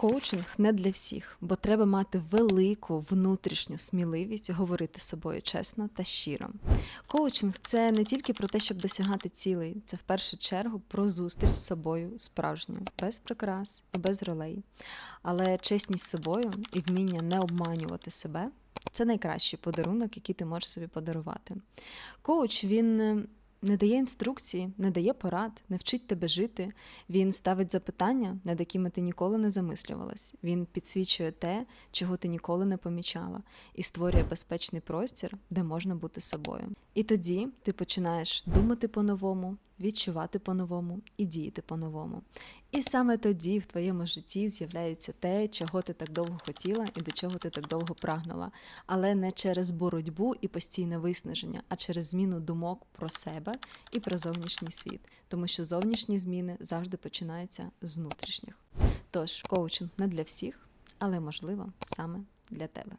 Коучинг не для всіх, бо треба мати велику внутрішню сміливість говорити з собою чесно та щиро. Коучинг це не тільки про те, щоб досягати цілей, це в першу чергу про зустріч з собою справжньою, без прикрас і без ролей. Але чесність з собою і вміння не обманювати себе це найкращий подарунок, який ти можеш собі подарувати. Коуч він не дає інструкції, не дає порад, не вчить тебе жити. Він ставить запитання, над якими ти ніколи не замислювалась. Він підсвічує те, чого ти ніколи не помічала, і створює безпечний простір, де можна бути собою. І тоді ти починаєш думати по-новому, відчувати по-новому і діяти по-новому. І саме тоді в твоєму житті з'являється те, чого ти так довго хотіла і до чого ти так довго прагнула, але не через боротьбу і постійне виснаження, а через зміну думок про себе і про зовнішній світ, тому що зовнішні зміни завжди починаються з внутрішніх. Тож коучинг не для всіх, але можливо саме для тебе.